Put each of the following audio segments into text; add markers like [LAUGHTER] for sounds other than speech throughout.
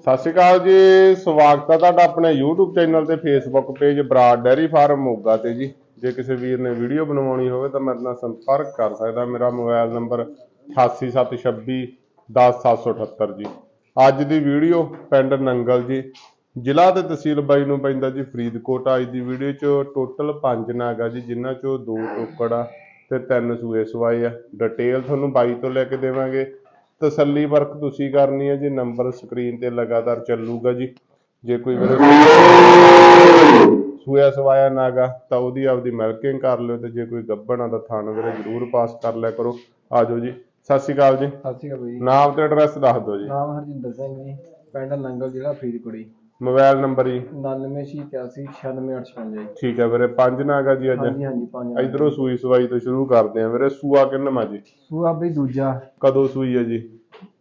ਸਤਿ ਸ਼੍ਰੀ ਅਕਾਲ ਜੀ, ਸਵਾਗਤ ਹੈ ਤੁਹਾਡਾ ਆਪਣੇ YouTube ਚੈਨਲ ਤੇ Facebook page Brar dairy farm Moga ਤੇ ਜੀ। ਜੇ ਕਿਸੇ ਵੀਰ ਨੇ ਵੀਡੀਓ ਬਣਵਾਉਣੀ ਹੋਵੇ ਤਾਂ ਮੇਰੇ ਨਾਲ ਸੰਪਰਕ ਕਰ ਸਕਦਾ। ਮੇਰਾ ਮੋਬਾਈਲ ਨੰਬਰ 8876 10778 ਜੀ। ਅੱਜ ਦੀ ਵੀਡੀਓ ਪਿੰਡ ਨੰਗਲ ਜੀ। ਜ਼ਿਲ੍ਹਾ ਤੇ ਤਹਿਸੀਲ ਬਾਈ ਨੂੰ ਪੈਂਦਾ ਜੀ ਫਰੀਦਕੋਟ। ਅੱਜ ਦੀ ਵੀਡੀਓ 'ਚ ਟੋਟਲ 5 ਨਾਗਾ ਜੀ, ਜਿਨ੍ਹਾਂ 'ਚੋਂ ਦੋ ਟੋਕੜ ਆ ਤੇ ਤਿੰਨ ਸੂਏ ਸਵਾਏ ਆ। ਡਿਟੇਲ ਤੁਹਾਨੂੰ ਬਾਈ ਤੋਂ ਲੈ ਕੇ ਦੇਵਾਂਗੇ। ਤਸੱਲੀ ਵਰਕ ਤੁਸੀਂ ਕਰਨੀ ਹੈ ਜੀ ਨੰਬਰ ਸਕਰੀਨ ਤੇ ਲਗਾਤਾਰ ਚੱਲੂਗਾ ਜੀ। ਜੇ ਕੋਈ ਵੀਰੇ ਸੂਆ ਸਵਾਇਆ ਨਾਗਾ ਤਾਂ ਉਹਦੀ ਆਪਦੀ ਮਿਲਕਿੰਗ ਕਰ ਲਿਓ ਤੇ ਜੇ ਕੋਈ ਗੱਬਣਾ ਦਾ ਥਾਣ ਵੀਰੇ ਜਰੂਰ ਪਾਸ ਕਰ ਲਿਆ ਕਰੋ। ਆਜੋ ਜੀ। ਸਤਿ ਸ਼੍ਰੀ ਅਕਾਲ ਜੀ। ਸਤਿ ਸ਼੍ਰੀ ਅਕਾਲ ਜੀ। ਨਾਮ ਤੇ ਐਡਰੈਸ ਦੱਸ ਦਿਓ ਜੀ। ਨਾਮ ਹਰਜਿੰਦਰ ਸਿੰਘ ਜੀ ਪਿੰਡ ਨੰਗਲ ਜ਼ਿਲ੍ਹਾ ਫਰੀਦਕੋਟ ਮੋਬਾਈਲ ਨੰਬਰ ਜੀ। 9981 ਜੀ। ਠੀਕ ਹੈ ਵੀਰੇ ਪੰਜ ਨਾਗਾ ਜੀ ਅੱਜ। ਹਾਂਜੀ ਹਾਂਜੀ ਪੰਜ ਇਧਰੋਂ ਸੂਈ ਸਵਾਈ ਤੋਂ ਸ਼ੁਰੂ ਕਰਦੇ ਆ ਵੀਰੇ ਸੂਆ ਕਿੰਨਵਾਂ ਜੀ? ਸੂਆ ਬਈ ਦੂਜਾ। ਕਦੋਂ ਸੂਈ ਹੈ ਜੀ?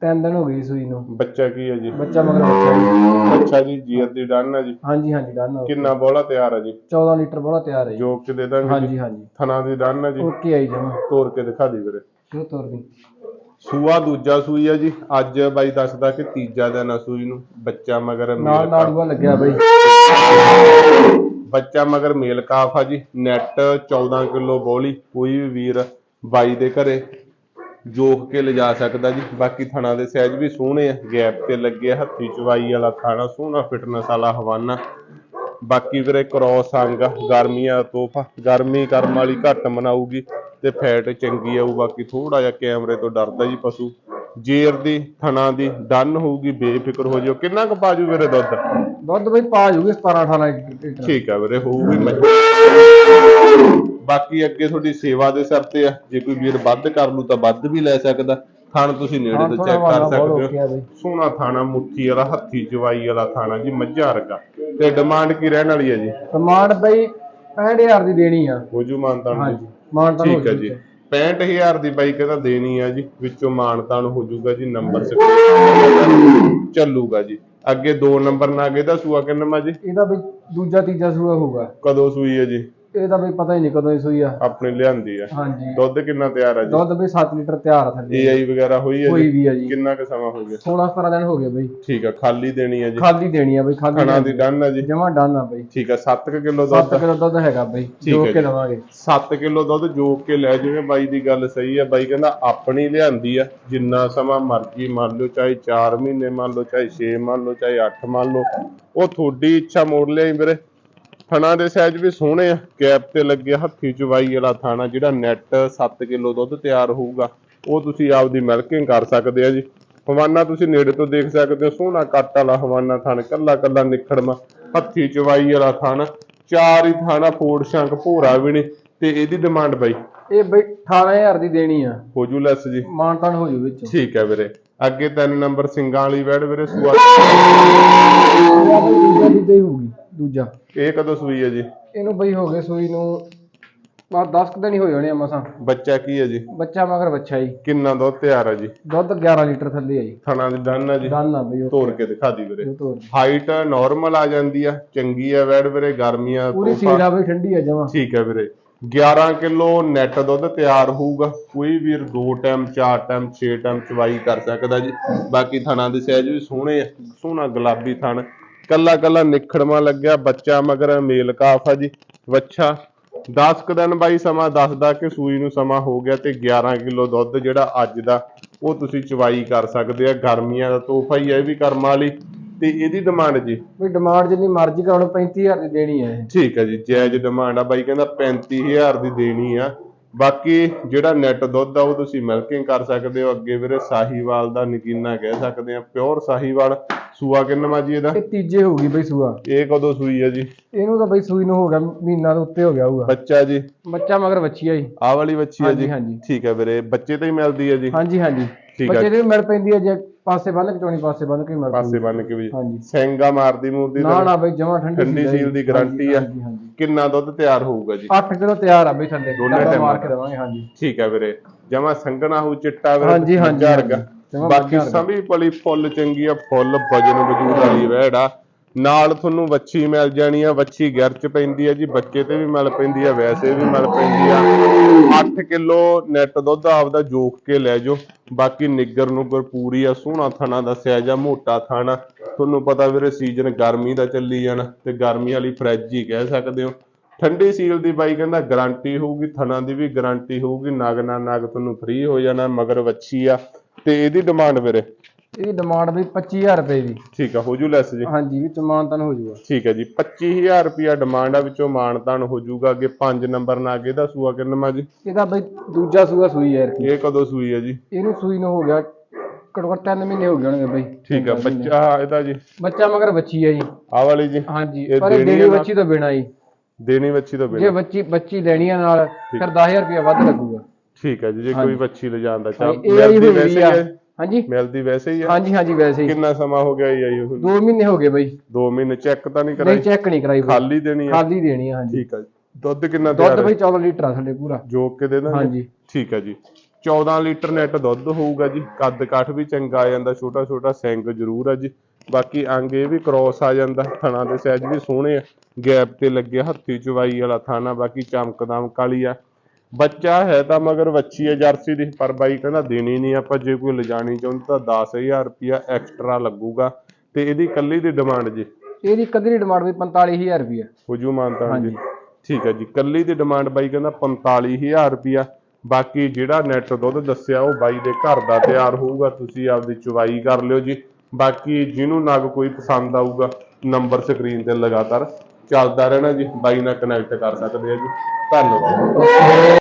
ਤਿੰਨ ਦਿਨ ਹੋ ਗਏ ਸੂਈ ਨੂੰ। ਬੱਚਾ ਕੀ ਹੈ ਜੀ? ਬੱਚਾ ਮਗਰ ਬੱਚਾ ਜੀ। ਅੱਛਾ ਜੀ ਜੀਰ ਦੀ ਡਨ ਹੈ ਜੀ। ਹਾਂਜੀ ਹਾਂਜੀ ਡਨ ਹੋ। ਕਿੰਨਾ ਬੋਲਾ ਤਿਆਰ ਹੈ ਜੀ? 14 ਲੀਟਰ ਬੋਲਾ ਤਿਆਰ ਹੈ ਜੋਕ ਕੇ ਦੇ ਦਾਂਗੇ ਹਾਂਜੀ ਹਾਂਜੀ। ਥਣਾ ਦੀ ਡਨ ਹੈ ਜੀ। ਓਕੇ ਆਈ ਜਮਾ ਤੋੜ ਕੇ ਦਿਖਾ ਦੀ ਵੀਰੇ। ਸ਼ੁਰੂ ਤੋਰ ਦੀ। ਸੂਆ ਦੂਜਾ ਸੂਈ ਆ ਜੀ। ਅੱਜ ਬਾਈ ਦੱਸਦਾ ਕਿ ਤੀਜਾ ਦਿਨ ਆ ਸੂਈ ਨੂੰ। ਬੱਚਾ ਮਗਰ ਨਾਲ ਦੂਆ ਲੱਗਿਆ ਬਈ। ਬੱਚਾ ਮਗਰ ਮੇਲ ਕਾਫ ਆ ਜੀ। ਨੈਟ 14 ਕਿਲੋ ਬੋਲੀ। ਕੋਈ ਵੀ ਵੀਰ ਬਾਈ ਦੇ ਘਰੇ ਜੋਖ ਕੇ ਲਿਜਾ ਸਕਦਾ ਜੀ। ਬਾਕੀ ਥਣਾ ਦੇ ਸਾਈਜ਼ ਵੀ ਸੋਹਣੇ ਆ। ਗੈਪ ਤੇ ਲੱਗੇ ਹੱਥੀ ਚਵਾਈ ਵਾਲਾ ਥਾਣਾ। ਸੋਹਣਾ ਫਿਟਨੈਸ ਵਾਲਾ ਹਵਾਨਾ। ਬਾਕੀ ਵੀਰੇ ਕ੍ਰੋਸ ਅੰਗ ਗਰਮੀਆਂ ਤੋਹਫਾ। ਗਰਮੀ ਕਰਮ ਵਾਲੀ ਘੱਟ ਮਨਾਊਗੀ। ਤੇ ਫੈਟ ਚੰਗੀ ਆਊ ਬਾਕੀ ਥੋੜਾ ਜਿਹਾ ਕੈਮਰੇ ਤੋਂ ਡਰਦਾ ਜੀ ਪਸ਼ੂ। ਜੇਰ ਦੀ ਥਣਾ ਦੀ ਡਨ ਹੋਊਗੀ ਬੇਫਿਕਰ ਹੋ ਜਿਓ। ਕਿੰਨਾ ਕੁ ਪਾਜੂ ਵੀਰੇ ਦੁੱਧ? ਦੁੱਧ ਬਈ ਪਾ ਜੂਗੇ 17 18 ਲੀਟਰ। ਠੀਕ ਆ ਵੀਰੇ ਹੋਊਗੀ ਮੱਝ ਬਾਕੀ ਅੱਗੇ ਤੁਹਾਡੀ ਸੇਵਾ ਦੇ ਸਿਰ ਤੇ ਆ। ਜੇ ਕੋਈ ਵੀਰ ਵੱਧ ਕਰ ਲੂ ਤਾਂ ਵੱਧ ਵੀ ਲੈ ਸਕਦਾ। ਥਣ ਤੁਸੀਂ ਨੇੜੇ ਤੋਂ ਚੈੱਕ ਕਰ ਸਕਦੇ ਹੋ। ਸੋਹਣਾ ਥਾਣਾ ਮੁੱਠੀ ਵਾਲਾ ਹੱਥੀ ਚਵਾਈ ਵਾਲਾ ਥਾਣਾ ਜੀ ਮੱਝਾਂ ਵਰਗਾ। ਤੇ ਡਿਮਾਂਡ ਕੀ ਰਹਿਣ ਵਾਲੀ ਹੈ ਜੀ? ਕਮਾਂਡ ਬਈ 65000 ਦੀ ਦੇਣੀ ਆ। ਹੋਜੂ ਮਾਨਤਾਨ ਹਾਂਜੀ। ਠੀਕ ਹੈ ਜੀ। 65000 ਦੀ ਬਾਈ ਕਹਿੰਦਾ ਦੇਣੀ ਆ ਜੀ ਵਿੱਚੋਂ ਮਾਨਤਾਨ ਹੋ ਜਾਊਗਾ ਜੀ ਨੰਬਰ ਸਕਰੀਨ ਚੱਲੂਗਾ ਜੀ। ਅੱਗੇ ਦੋ ਨੰਬਰ ਨਾਲ ਇਹਦਾ ਸੂਆ ਕਿੰਨਾ ਜੀ? ਇਹਦਾ ਬਈ ਦੂਜਾ ਤੀਜਾ ਸੂਆ ਹੋਊਗਾ। ਕਦੋਂ ਸੂਈ ਹੈ ਜੀ? ਇਹਦਾ ਬਈ ਪਤਾ ਹੀ ਨਹੀਂ ਕਦੋਂ ਇਹ ਸੂਈ ਆ। ਆਪਣੀ ਲਿਆਂਦੀ ਆ। ਹਾਂਜੀ। ਦੁੱਧ ਕਿੰਨਾ ਤਿਆਰ ਆ ਜੀ? ਦੁੱਧ ਬਈ 7 ਲੀਟਰ ਤਿਆਰ ਆ ਥੱਲੇ। ਏਆਈ ਵਗੈਰਾ ਹੋਈ ਹੈ ਹੋਈ ਜੀ ਵੀ ਆ ਜੀ। ਕਿੰਨਾ ਕੁ ਸਮਾਂ ਹੋ ਗਿਆ? 16 17 ਦਿਨ ਹੋ ਗਏ ਬਈ। ਠੀਕ ਆ ਖਾਲੀ ਦੇਣੀ ਹੈ ਜੀ? ਖਾਲੀ ਦੇਣੀ ਆ ਬਈ ਖਾਲੀ ਖਾਣਾ ਦੀ ਡਨ ਹੈ ਜੀ? ਜਮਾ ਡਨ ਆ ਬਈ। ਠੀਕ ਆ 7 ਕਿਲੋ 7 ਦੁੱਧ ਕਿਲੋ ਦੁੱਧ ਹੈਗਾ ਬਈ ਜੋ ਕੇ ਜੀ। ਦਵਾਂਗੇ 7 ਕਿਲੋ ਦੁੱਧ ਜੋਕ ਕੇ ਲੈ ਜਿਵੇਂ ਬਾਈ ਦੀ ਗੱਲ ਸਹੀ ਆ। ਬਾਈ ਕਹਿੰਦਾ ਆਪਣੀ ਲਿਆਂਦੀ ਆ ਜਿੰਨਾ ਸਮਾਂ ਮਰਜ਼ੀ ਮੰਨ ਲਓ ਚਾਹੇ 4 ਮਹੀਨੇ ਮੰਨ ਲਓ ਚਾਹੇ 6 ਮੰਨ ਲਓ ਚਾਹੇ 8 ਮੰਨ ਲਓ। ਉਹ ਤੁਹਾਡੀ ਇੱਛਾ ਮੋੜ ਲਿਆਈ ਵੀਰੇ। ਥਣਾ ਦੇ ਸਾਈਜ਼ ਵੀ ਸੋਹਣੇ ਆ। ਕੈਪ ਤੇ ਲੱਗਿਆ ਹੱਥੀ ਚਵਾਈ ਵਾਲਾ ਥਾਣਾ ਜਿਹੜਾ ਨੈਟ 7 ਕਿਲੋ ਦੁੱਧ ਤਿਆਰ ਹੋਊਗਾ। ਉਹ ਤੁਸੀਂ ਆਪਦੀ ਮਿਲਕਿੰਗ ਕਰ ਸਕਦੇ ਆ ਜੀ। ਹਵਾਨਾ ਤੁਸੀਂ ਨੇੜੇ ਤੋਂ ਦੇਖ ਸਕਦੇ ਹੋ ਸੋਹਣਾ ਕੱਟ ਵਾਲਾ ਹਵਾਨਾ ਥਣ ਕੱਲਾ ਕੱਲਾ ਨਿਖੜਮਾ ਹੱਥੀ ਚਵਾਈ ਵਾਲਾ ਥਣ। ਚਾਰ ਹੀ ਥਾਣਾ ਫੋੜ ਸ਼ੰਕ ਭੋਰਾ ਵੀ ਨੇ ਤੇ ਇਹਦੀ ਡਿਮਾਂਡ ਬਾਈ। ਇਹ ਬਈ 18000 ਦੀ ਦੇਣੀ ਆ। ਹੋਜੂ ਲੈਸ ਜੀ। ਮਾਨਤਾਨ ਹੋ ਜੂ ਵਿੱਚ। ਠੀਕ ਹੈ ਵੀਰੇ। ਅੱਗੇ ਤਿੰਨ ਨੰਬਰ ਸਿੰਗਾਂ ਵਾਲੀ ਵੈੜ ਵੀਰੇ ਸੂਆ ਇਹ [LAUGHS] ਬਈ ਦੂਜਾ ਦੀ ਹੀ ਹੋਊਗੀ ਦੂਜਾ। ਇਹ ਕਦੋਂ ਸੂਈ ਹੈ ਜੀ? ਇਹਨੂੰ ਬਈ ਹੋ ਗਏ ਸੂਈ ਨੂੰ ਬਸ 10 ਕੁ ਦਿਨ ਹੀ ਹੋਏ ਹੋਣੇ ਆ ਮਸਾਂ। ਬੱਚਾ ਕੀ ਹੈ ਜੀ? ਬੱਚਾ ਮਗਰ ਬੱਚਾ ਹੀ ਕਿੰਨਾ ਦੁੱਧ ਤਿਆਰ ਹੈ ਜੀ? ਦੁੱਧ 11 ਲੀਟਰ ਥੱਲੇ ਆ ਜੀ। ਥਣਾ ਦੀ ਡਨ ਹੈ ਜੀ। ਡਨ ਆ ਬਈ ਉਹ ਤੋੜ ਕੇ ਦਿਖਾ ਦੀ ਵੀਰੇ। ਜੋ ਹਾਈਟ ਨਾਰਮਲ ਆ ਜਾਂਦੀ ਆ ਚੰਗੀ ਆ ਵੈੜ ਵੀਰੇ ਗਰਮੀਆਂ ਪੂਰੀ ਆ ਬਈ ਠੰਡੀ ਆ ਜਮਾ। ਠੀਕ ਹੈ ਵੀਰੇ। 11 ਕਿਲੋ ਨੈਟ ਦੁੱਧ ਤਿਆਰ ਹੋਊਗਾ। ਕੋਈ ਵੀਰ ਦੋ ਟਾਈਮ ਚਾਰ ਟਾਈਮ ਛੇ ਟਾਈਮ ਚਵਾਈ ਕਰ ਸਕਦਾ ਜੀ। ਬਾਕੀ ਥਣਾ ਦੇ ਸਹਿਜ ਵੀ ਸੋਹਣੇ ਸੋਹਣਾ ਗੁਲਾਬੀ ਥਣ। ਕੱਲਾ ਕੱਲਾ ਨਿਖੜਮਾ ਲੱਗਿਆ, ਬੱਚਾ ਮਗਰ ਮੇਲ ਕਾਫ ਆ ਜੀ, ਵੱਛਾ। 10 ਕੁ ਦਿਨ ਬਾਈ ਸਮਾਂ ਦੱਸਦਾ ਕਿ ਸੂਈ ਨੂੰ ਸਮਾਂ ਹੋ ਗਿਆ ਤੇ 11 ਕਿਲੋ ਦੁੱਧ ਜਿਹੜਾ ਅੱਜ ਦਾ, ਉਹ ਤੁਸੀਂ ਚਵਾਈ ਕਰ ਸਕਦੇ ਆ। ਗਰਮੀਆਂ ਦਾ ਤੋਹਫਾ ਹੀ ਹੈ ਇਹ ਵੀ ਕਰਮ ਵਾਲੀ। ਤੇ ਇਹਦੀ ਡਿਮਾਂਡ ਜੀ? ਬਈ ਡਿਮਾਂਡ ਜਿੰਨੀ ਮਰਜ਼ੀ ਕਰਾਉਣ 35000 ਦੀ ਦੇਣੀ ਆ ਇਹ। ਠੀਕ ਹੈ ਜੀ ਜਾਇਜ਼ ਡਿਮਾਂਡ ਆ ਬਾਈ ਕਹਿੰਦਾ 35000 ਦੀ ਦੇਣੀ ਆ। ਬਾਕੀ ਜਿਹੜਾ ਨੈਟ ਦੁੱਧ ਆ ਉਹ ਤੁਸੀਂ ਮਿਲਕਿੰਗ ਕਰ ਸਕਦੇ ਹੋ। ਅੱਗੇ ਵੀਰੇ ਸਾਹੀਵਾਲ ਦਾ ਨਗੀਨਾ ਕਹਿ ਸਕਦੇ ਆ ਪਿਓਰ ਸਾਹੀਵਾਲ। ਸੂਆ ਕਿੰਨਾ ਜੀ ਇਹਦਾ? ਇਹ ਤੀਜੇ ਹੋਊਗੀ ਬਈ ਸੂਆ। ਇਹ ਕਦੋਂ ਸੂਈ ਹੈ ਜੀ? ਇਹਨੂੰ ਤਾਂ ਬਈ ਸੂਈ ਨੂੰ ਹੋ ਗਿਆ ਮਹੀਨਾ ਤੋਂ ਉੱਤੇ ਹੋ ਗਿਆ ਹੋਊਗਾ। ਬੱਚਾ ਜੀ? ਬੱਚਾ ਮਗਰ ਬੱਚੀ ਆ ਜੀ। ਆਹ ਵਾਲੀ ਹੈ ਹਾਂਜੀ, ਜੀ? ਹਾਂਜੀ। ਠੀਕ ਹੈ ਵੀਰੇ ਬੱਚੇ ਤੇ ਹੀ ਮਿਲਦੀ ਹੈ ਜੀ? ਹਾਂਜੀ ਹਾਂਜੀ। ਆ। ਬੱਚੇ ਦੀ ਵੀ ਮਿਲ ਪੈਂਦੀ ਹੈ ਜੇ ਪਾਸੇ ਬੰਨ ਕੇ ਚੋਣੀ ਪਾਸੇ ਬੰਨ ਕੇ ਮਿਲ ਪਾਸੇ ਬੰਨ ਕੇ ਵੀ। ਹਾਂਜੀ। ਸੈਂਗਾ ਮਾਰਦੀ ਮੂਰਦੀ ਨਾ ਨਾ ਬਈ ਜਮਾ ਠੰਡੀ ਠੰਡੀ ਸੀਲ ਦੀ ਗਾਰੰਟੀ ਆ। ਕਿੰਨਾ ਦੁੱਧ ਤਿਆਰ ਹੋਊਗਾ ਜੀ? 8 ਕਿਲੋ ਤਿਆਰ ਆ ਬਈ ਥੱਲੇ ਦੋਨੇ ਟਾਈਮਾਂ ਮਾਰ ਕੇ ਦੇਵਾਂਗੇ ਹਾਂਜੀ। ਠੀਕ ਹੈ ਵੀਰੇ। ਜਮਾ ਸੰਗਣਾ ਹੋ ਚਿੱਟਾ ਵੀਰੇ ਹਾਂਜੀ, ਹਾਂਜੀ, ਬਾਕੀ। ਸਮੀ ਪਲੀ ਫੁੱਲ ਚੰਗੀ ਆ ਫੁੱਲ ਵਜਨ ਵਜੂਦ ਵਾਲੀ ਆ। ਨਾਲ ਤੁਹਾਨੂੰ ਵੱਛੀ ਮਿਲ ਜਾਣੀ ਆ, ਵੱਛੀ ਗਿਰ ਚ ਪੈਂਦੀ ਆ ਜੀ, ਬੱਚੇ ਤੇ ਵੀ ਮਿਲ ਪੈਂਦੀ ਆ, ਵੈਸੇ ਵੀ ਮਿਲ ਪੈਂਦੀ ਆ। 8 ਕਿਲੋ ਨੈਟ ਦੁੱਧ ਆਪਦਾ ਜੋਖ ਕੇ ਲੈ ਜਾਓ। ਬਾਕੀ ਨਿੱਗਰ ਨੁੱਗਰ ਪੂਰੀ ਆ, ਸੋਹਣਾ ਥਣਾ ਦੱਸਿਆ ਜਾਂ, ਮੋਟਾ ਥਾਣਾ। ਤੁਹਾਨੂੰ ਪਤਾ ਵੀਰੇ ਸੀਜ਼ਨ ਗਰਮੀ ਦਾ ਚੱਲੀ ਜਾਣਾ, ਤੇ ਗਰਮੀ ਵਾਲੀ ਫਰਿੱਜ ਹੀ ਕਹਿ ਸਕਦੇ ਹੋ। ਠੰਡੀ ਸੀਲ ਦੀ ਬਾਈ ਕਹਿੰਦਾ ਗਾਰੰਟੀ ਹੋਊਗੀ, ਥਣਾ ਦੀ ਵੀ ਗਾਰੰਟੀ ਹੋਊਗੀ, ਨਗ ਨਾ ਨਗ ਤੁਹਾਨੂੰ ਫ੍ਰੀ ਹੋ ਜਾਣਾ, ਮਗਰ ਵੱਛੀ ਆ। ਤੇ ਇਹਦੀ ਡਿਮਾਂਡ ਵੀਰੇ ਇਹਦੀ ਡਿਮਾਂਡ ਬਈ 25000 ਰੁਪਏ ਦੀ। ਠੀਕ ਆ ਹੋ ਜੂ ਲੈਸ ਜੀ। ਹਾਂਜੀ ਵਿੱਚ ਮਾਨਤਨ ਹੋ ਜਾਊਗਾ ਠੀਕ ਹੈ ਜੀ 25000 ਰੁਪਿਆ ਡਿਮਾਂਡ ਆ ਵਿੱਚੋਂ ਮਾਨਤਾਨ ਹੋ ਜਾਊਗਾ ਅੱਗੇ 5 ਨੰਬਰ ਨਾ ਅੱਗੇ ਦਾ ਸੂਆ ਕਿੰਨਾ ਜੀ? ਇਹਦਾ ਬਈ ਦੂਜਾ ਸੂਆ ਸੂਈ ਯਾਰ। ਇਹ ਕਦੋਂ ਸੂਈ ਹੈ ਜੀ? ਇਹਨੂੰ ਸੂਈ ਨੂੰ ਹੋ ਗਿਆ ਘੱਟੋ ਘੱਟ 3 ਮਹੀਨੇ ਹੋ ਗਏ ਹੋਣਗੇ ਬਈ। ਠੀਕ ਆ ਬੱਚਾ ਇਹਦਾ ਜੀ। ਬੱਚਾ ਮਗਰ ਬੱਚੀ ਹੈ ਜੀ। ਆਹ ਵਾਲੀ ਜੀ। ਹਾਂਜੀ ਪਰ ਦੇਣੀ ਆ? ਬੱਚੀ ਤੋਂ ਬਿਨਾ ਜੀ। ਦੇਣੀ ਬੱਚੀ ਤੋਂ ਜੇ ਬਿਨਾਂ ਬੱਚੀ ਬੱਚੀ ਲੈਣੀ ਆ ਨਾਲ ਫਿਰ 10000 ਰੁਪਏ ਵੱਧ ਲੱਗੂਗਾ। ਠੀਕ ਹੈ ਜੀ ਜੇ ਕੋਈ। ਬੱਚੀ ਲਿਜਾਣ ਦਾ ਚਾਹ ਵੈਸੇ ਹੀ ਆ। ਹੈ ਹਾਂਜੀ? ਮਿਲਦੀ ਵੈਸੇ ਹੀ ਹੈ ਹਾਂਜੀ ਹਾਂਜੀ ਵੈਸੇ ਹੀ। ਕਿੰਨਾ ਸਮਾਂ ਹੋ ਗਿਆ ਜੀ ਆਈ ਉਹ? 2 ਮਹੀਨੇ ਹੋ ਗਏ ਬਈ। 2 ਮਹੀਨੇ ਚੈੱਕ ਤਾਂ ਨਹੀਂ ਨਹੀਂ ਕਰਾਈ? ਚੈੱਕ ਨਹੀਂ ਕਰਾਈ ਬਈ। ਖਾਲੀ ਦੇਣੀ ਹੈ ਖਾਲੀ ਦੇਣੀ ਆ ਹਾਂਜੀ। ਠੀਕ ਜੀ। ਦੁੱਧ ਕਿੰਨਾ ਦੁੱਧ ਬਈ ਹੈ 14 ਲੀਟਰ ਆ ਸਾਡੇ ਪੂਰਾ। ਜੋਕ ਕੇ ਦੇ ਦਾਂਗੇ ਹਾਂਜੀ। ਠੀਕ ਹੈ ਜੀ। 14 ਲੀਟਰ ਨੈਟ ਦੁੱਧ ਹੋਊਗਾ ਜੀ। ਕੱਦ ਕਾਠ ਵੀ ਚੰਗਾ ਆ ਜਾਂਦਾ ਛੋਟਾ ਛੋਟਾ ਸਿੰਗ ਜ਼ਰੂਰ ਆ ਜੀ। ਬਾਕੀ ਅੰਗ ਇਹ ਵੀ ਕ੍ਰੋਸ ਆ ਜਾਂਦਾ ਥਣਾ ਦੇ ਸਾਈਜ਼ ਵੀ ਸੋਹਣੇ ਆ। ਗੈਪ ਤੇ ਲੱਗੇ ਹੱਥੀ ਚਵਾਈ ਵਾਲਾ ਥਾਣਾ ਬਾਕੀ ਚਮਕਦਮ ਕਾਲੀ ਆ। ਬੱਚਾ ਹੈ ਤਾਂ ਮਗਰ ਵੱਛੀ ਹੈ ਜਰਸੀ ਦੀ ਪਰ ਬਾਈ ਕਹਿੰਦਾ ਦੇਣੀ ਨਹੀਂ ਆਪਾਂ ਜੇ ਕੋਈ ਲਿਜਾਣੀ ਚਾਹੁੰਦਾ ਤਾਂ 10000 ਰੁਪਿਆ ਐਕਸਟਰਾ ਲੱਗੂਗਾ ਤੇ ਇਹਦੀ ਕੱਲੀ ਦੀ ਡਿਮਾਂਡ ਜੀ। ਇਹਦੀ ਕਦਰੀ ਡਿਮਾਂਡ ਬਈ 45000 ਰੁਪਏ ਹੁਜੂ ਮਾਨਤਾ ਜੀ। ਠੀਕ ਹੈ ਜੀ ਕੱਲੀ ਦੀ ਡਿਮਾਂਡ ਬਾਈ ਕਹਿੰਦਾ 45000 ਰੁਪਿਆ ਬਾਕੀ ਜਿਹੜਾ ਨੈਟ ਦੁੱਧ ਦੱਸਿਆ ਉਹ ਬਾਈ ਦੇ ਘਰ ਦਾ ਤਿਆਰ ਹੋਊਗਾ ਤੁਸੀਂ ਆਪਦੀ ਚੁਵਾਈ ਕਰ ਲਿਓ ਜੀ। ਬਾਕੀ ਜਿਹਨੂੰ ਨਗ ਕੋਈ ਪਸੰਦ ਆਊਗਾ ਨੰਬਰ ਸਕਰੀਨ ਤੇ ਲਗਾਤਾਰ ਚੱਲਦਾ ਰਹਿਣਾ ਜੀ। ਬਾਈ ਨਾਲ ਕਨੈਕਟ ਕਰ ਸਕਦੇ ਆ ਜੀ। ਧੰਨਵਾਦ।